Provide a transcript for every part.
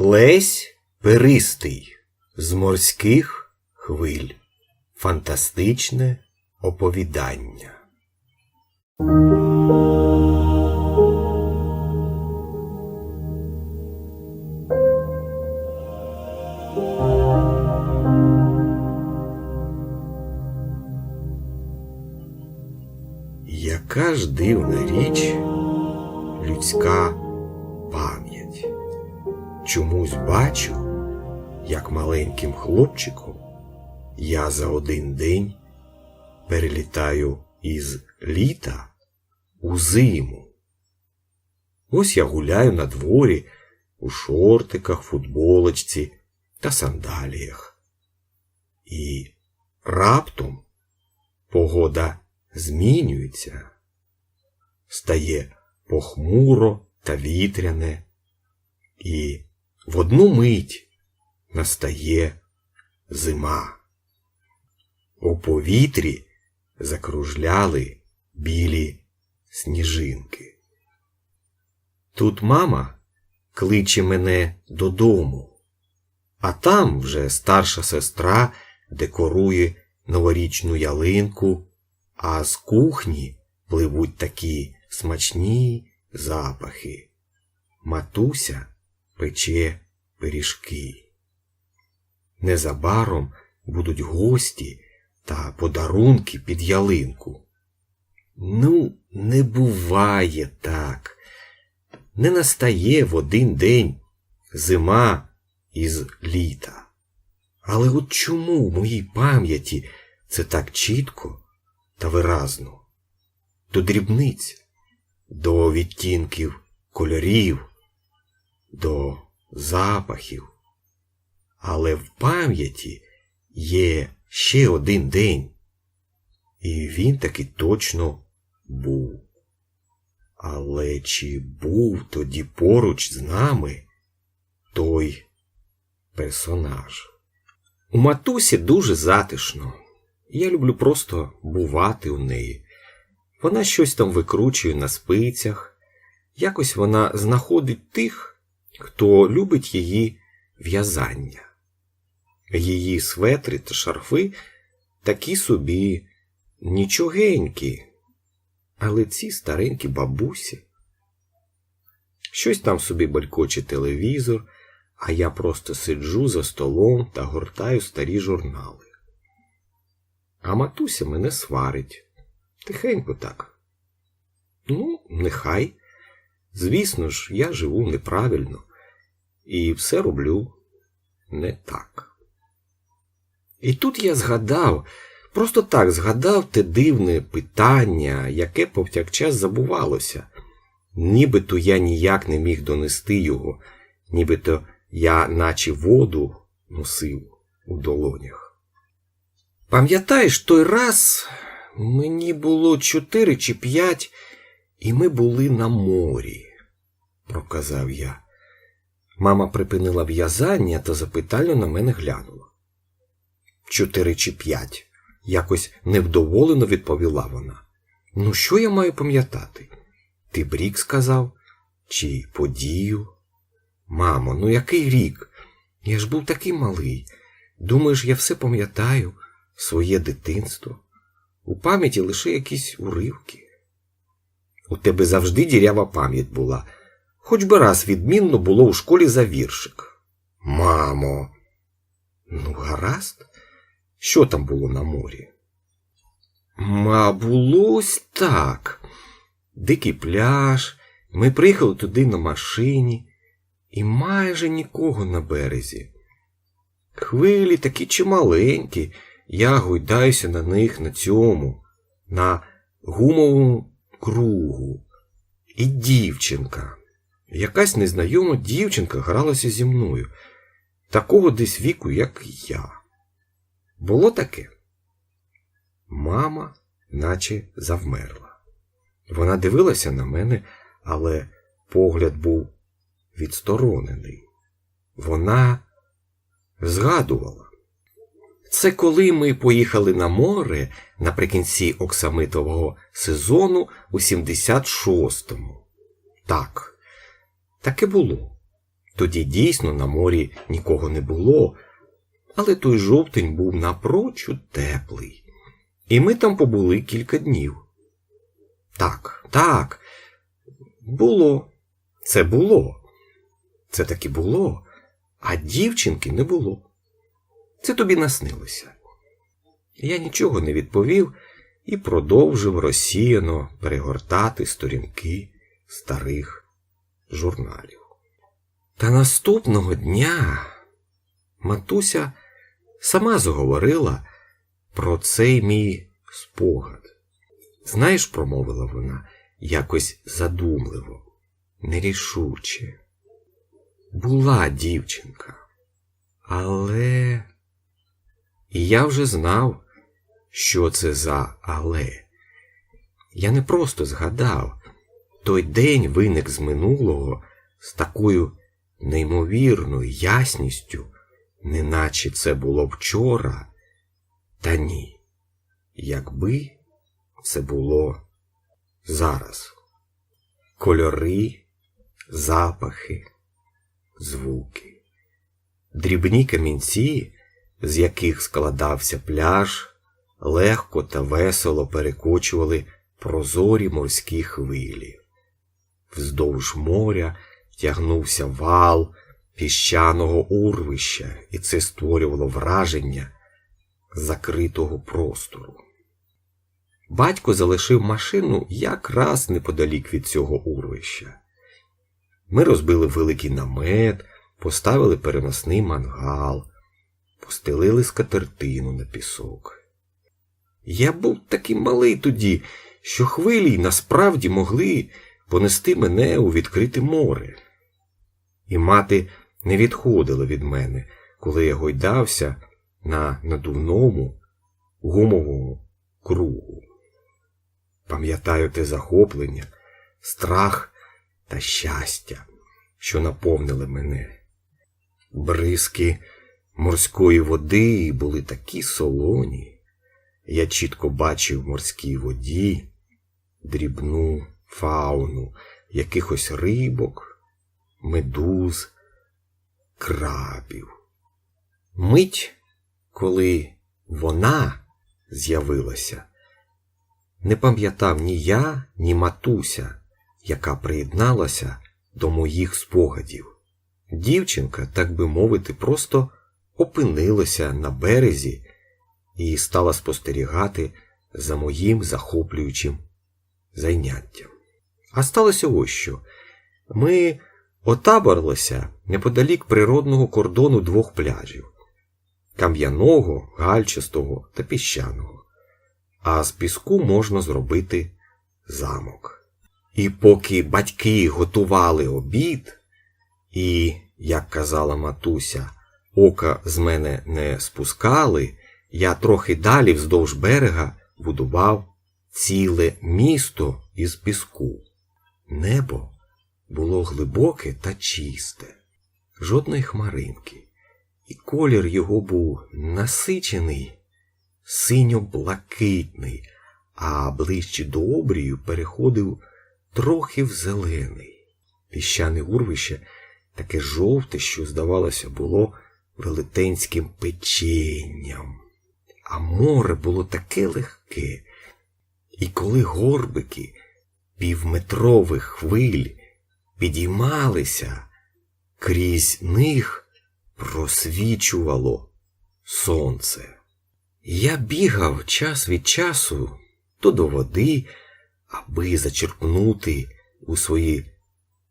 Лесь Перистий з морських хвиль. Фантастичне оповідання. Як маленьким хлопчиком я за один день перелітаю із літа у зиму. Ось я гуляю на дворі у шортиках, футболочці та сандаліях. І раптом погода змінюється, стає похмуро та вітряне, і в одну мить настає зима. У повітрі закружляли білі сніжинки. Тут мама кличе мене додому, а там вже старша сестра декорує новорічну ялинку, а з кухні пливуть такі смачні запахи. Матуся пече пиріжки. Незабаром будуть гості та подарунки під ялинку. Ну, не буває так. Не настає в один день зима із літа. Але от чому в моїй пам'яті це так чітко та виразно? До дрібниць, до відтінків кольорів, до запахів. Але в пам'яті є ще один день, і він таки точно був. Але чи був тоді поруч з нами той персонаж? У матусі дуже затишно. Я люблю просто бувати у неї. Вона щось там викручує на спицях. Якось вона знаходить тих, хто любить її в'язання. Її светри та шарфи такі собі нічогенькі, але ці старенькі бабусі. Щось там собі балькоче телевізор, а я просто сиджу за столом та гортаю старі журнали. А матуся мене сварить. Тихенько так. Ну, нехай. Звісно ж, я живу неправильно і все роблю не так. І тут я згадав, просто так згадав те дивне питання, яке повтякчас забувалося. Нібито я ніяк не міг донести його, нібито я, наче воду, носив у долонях. Пам'ятаєш, той раз мені було чотири чи п'ять, і ми були на морі, проказав я. Мама припинила в'язання та запитально на мене глянула. Чотири чи п'ять, якось невдоволено відповіла вона. Ну, що я маю пам'ятати? Ти б рік сказав? Чи подію? Мамо, ну який рік? Я ж був такий малий. Думаєш, я все пам'ятаю, своє дитинство. У пам'яті лише якісь уривки. У тебе завжди дірява пам'ять була, хоч би раз відмінно було у школі за віршик. Мамо, ну, гаразд, що там було на морі? Ма, було ось так. Дикий пляж, ми приїхали туди на машині, і майже нікого на березі. Хвилі такі чималенькі, я гойдаюся на них на цьому, на гумовому кругу. І дівчинка. Якась незнайома дівчинка гралася зі мною, такого десь віку, як я. Було таке? Мама наче завмерла. Вона дивилася на мене, але погляд був відсторонений. Вона згадувала. Це коли ми поїхали на море наприкінці оксамитового сезону у 76-му. Так, таке було. Тоді дійсно на морі нікого не було, але той жовтень був напрочуд теплий. І ми там побули кілька днів. Так, так, було. Це було. Це таки було, а дівчинки не було. Це тобі наснилося. Я нічого не відповів і продовжив розсіяно перегортати сторінки старих журналів. Та наступного дня матуся сама заговорила про цей мій спогад. Знаєш, промовила вона якось задумливо, нерішуче. Була дівчинка, але і я вже знав, що це за але. Я не просто згадав, той день виник з минулого з такою неймовірною ясністю, неначе це було вчора, та ні, якби це було зараз. Кольори, запахи, звуки, дрібні камінці, з яких складався пляж, легко та весело перекочували прозорі морські хвилі. Вздовж моря тягнувся вал піщаного урвища, і це створювало враження закритого простору. Батько залишив машину якраз неподалік від цього урвища. Ми розбили великий намет, поставили переносний мангал, постелили скатертину на пісок. Я був такий малий тоді, що хвилі насправді могли понести мене у відкрите море. І мати не відходила від мене, коли я гойдався на надувному гумовому кругу. Пам'ятаю те захоплення, страх та щастя, що наповнили мене. Бризки морської води були такі солоні. Я чітко бачив в морській воді дрібну фауну якихось рибок, медуз, крабів. Мить, коли вона з'явилася, не пам'ятав ні я, ні матуся, яка приєдналася до моїх спогадів. Дівчинка, так би мовити, просто опинилася на березі і стала спостерігати за моїм захоплюючим заняттям. А сталося ось що. Ми отаборилися неподалік природного кордону двох пляжів кам'яного, гальчастого та піщаного. А з піску можна зробити замок. І поки батьки готували обід, і, як казала матуся, ока з мене не спускали, я трохи далі вздовж берега будував ціле місто із піску. Небо було глибоке та чисте, жодної хмаринки, і колір його був насичений, синьо-блакитний, а ближче до обрію переходив трохи в зелений. Піщане урвище таке жовте, що, здавалося, було велетенським печенням. А море було таке легке, і коли горбики півметрових хвиль підіймалися, крізь них просвічувало сонце. Я бігав час від часу то до води, аби зачерпнути у свої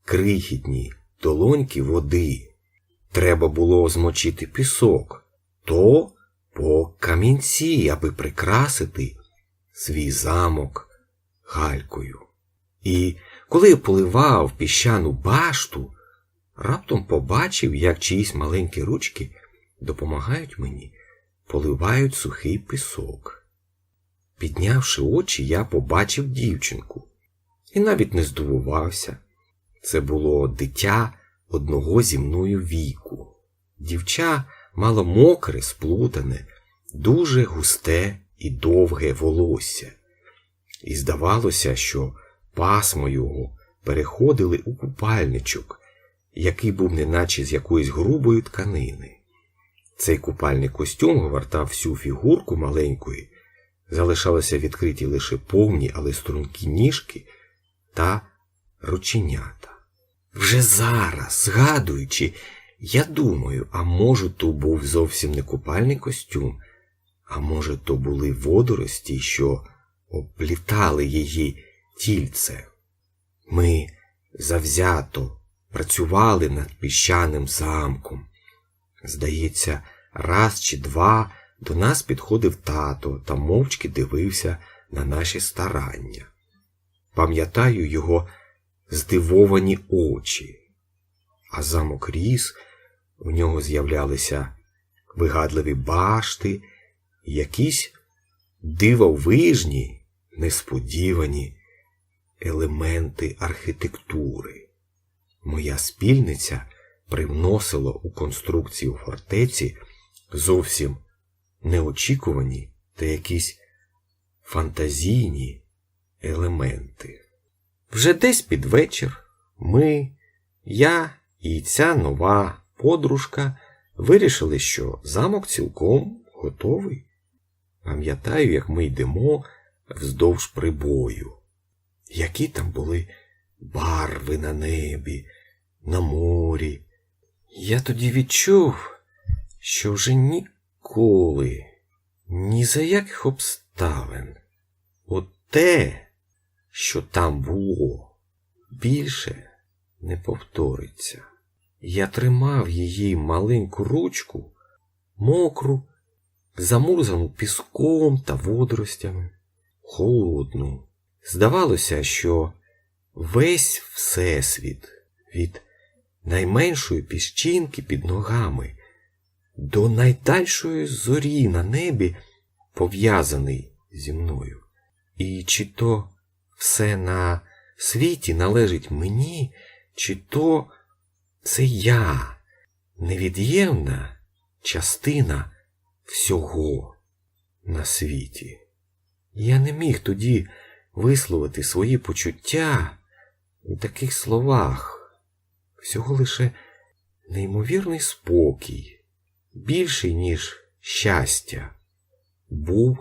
крихітні долоньки води. Треба було змочити пісок, то по камінці, аби прикрасити свій замок галькою. І коли поливав піщану башту, раптом побачив, як чиїсь маленькі ручки допомагають мені, поливають сухий пісок. Піднявши очі, я побачив дівчинку і навіть не здивувався. Це було дитя одного зі мною віку. Дівча мало мокре, сплутане, дуже густе і довге волосся. І здавалося, що пасмо його переходили у купальничок, який був неначе з якоїсь грубої тканини. Цей купальний костюм гортав всю фігурку маленької, залишалися відкриті лише повні, але стрункі ніжки та рученята. Вже зараз, згадуючи, я думаю, а може, то був зовсім не купальний костюм, а може, то були водорості, що оплітали її тільце. Ми завзято працювали над піщаним замком. Здається, раз чи два до нас підходив тато та мовчки дивився на наші старання. Пам'ятаю його здивовані очі, а замок ріс, в нього з'являлися вигадливі башти, якісь дивовижні, несподівані елементи архітектури. Моя спільниця привносила у конструкцію фортеці зовсім неочікувані та якісь фантазійні елементи. Вже десь під вечір ми, я і ця нова подружка вирішили, що замок цілком готовий. Пам'ятаю, як ми йдемо вздовж прибою, які там були барви на небі, на морі. Я тоді відчув, що вже ніколи, ні за яких обставин, от те, що там було, більше не повториться. Я тримав її маленьку ручку, мокру, замурзану піском та водоростями, холодну. Здавалося, що весь всесвіт від найменшої піщинки під ногами до найдальшої зорі на небі пов'язаний зі мною. І чи то все на світі належить мені, чи то це я, невід'ємна частина всього на світі. Я не міг тоді висловити свої почуття у таких словах, всього лише неймовірний спокій, більший, ніж щастя, був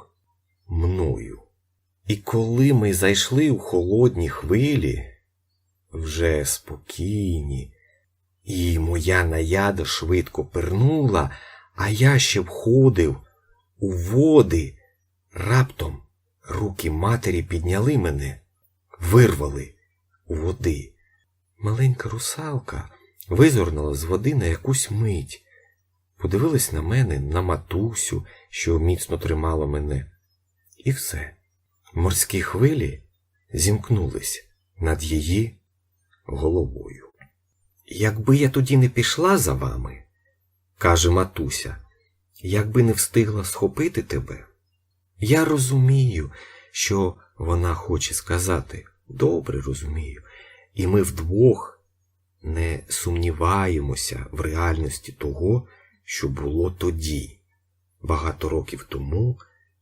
мною. І коли ми зайшли у холодні хвилі, вже спокійні, і моя наяда швидко пирнула, а я ще входив у води, раптом руки матері підняли мене, вирвали у води. Маленька русалка визирнула з води на якусь мить, подивилась на мене, на матусю, що міцно тримала мене, і все. Морські хвилі зімкнулись над її головою. Якби я тоді не пішла за вами, каже матуся, якби не встигла схопити тебе, я розумію, що вона хоче сказати, добре розумію, і ми вдвох не сумніваємося в реальності того, що було тоді, багато років тому,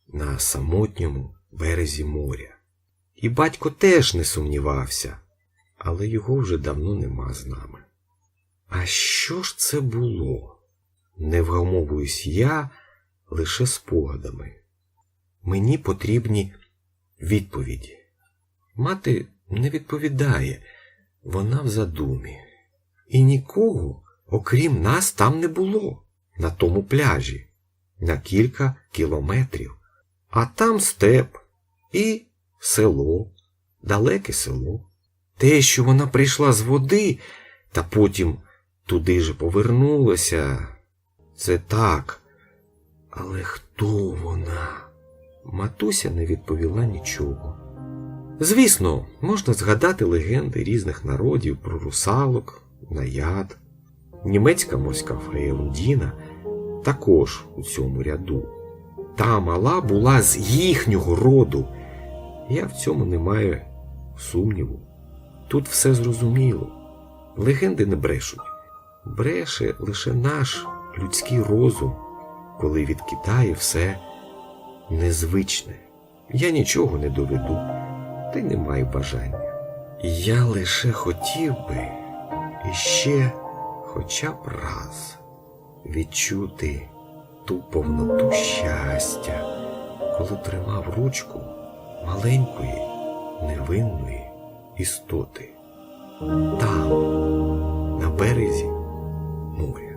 на самотньому березі моря. І батько теж не сумнівався, але його вже давно нема з нами. А що ж це було? Не вгамовуюсь я лише спогадами. Мені потрібні відповіді. Мати не відповідає, вона в задумі. І нікого, окрім нас, там не було, на тому пляжі, на кілька кілометрів. А там степ і село, далеке село. Те, що вона прийшла з води, та потім туди же повернулася, це так. Але хто вона? Матуся не відповіла нічого. Звісно, можна згадати легенди різних народів про русалок, наяд. Німецька морська фея Ундіна також у цьому ряду. Та мала була з їхнього роду. Я в цьому не маю сумніву. Тут все зрозуміло. Легенди не брешуть. Бреше лише наш людський розум, коли відкидає все незвичне. Я нічого не доведу, та й не маю бажання. Я лише хотів би іще хоча б раз відчути ту повноту щастя, коли тримав ручку маленької невинної істоти. Там, на березі моря.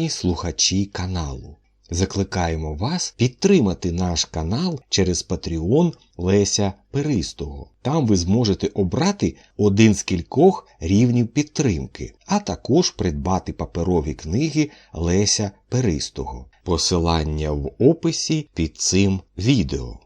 Шановні слухачі каналу, закликаємо вас підтримати наш канал через Patreon Леся Перистого. Там ви зможете обрати один з кількох рівнів підтримки, а також придбати паперові книги Леся Перистого. Посилання в описі під цим відео.